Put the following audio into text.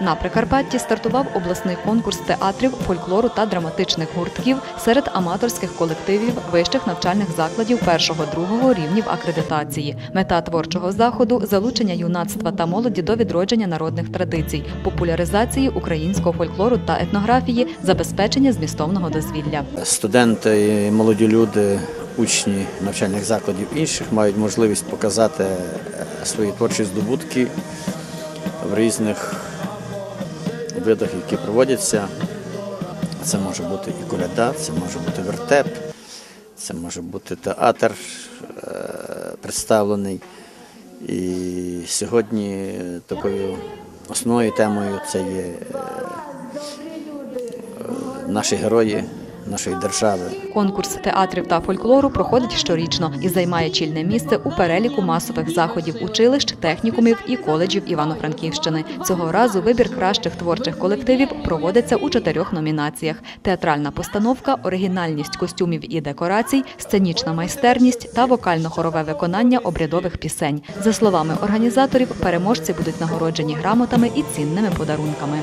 На Прикарпатті стартував обласний конкурс театрів, фольклору та драматичних гуртків серед аматорських колективів вищих навчальних закладів першого-другого рівнів акредитації. Мета творчого заходу залучення юнацтва та молоді до відродження народних традицій, популяризації українського фольклору та етнографії, забезпечення змістовного дозвілля. Студенти, молоді люди, учні навчальних закладів інших мають можливість показати е, свої творчі здобутки в різних видах, які проводяться. Це може бути і коляда, це може бути вертеп, це може бути театр е, представлений. І сьогодні такою основною темою це є е, наші герої нашої держави. Конкурс театрів та фольклору проходить щорічно і займає чільне місце у переліку масових заходів училищ, технікумів і коледжів Івано-Франківщини. Цього разу вибір кращих творчих колективів проводиться у чотирьох номінаціях: театральна постановка, оригінальність костюмів і декорацій, сценічна майстерність та вокально-хорове виконання обрядових пісень. За словами організаторів, переможці будуть нагороджені грамотами і цінними подарунками.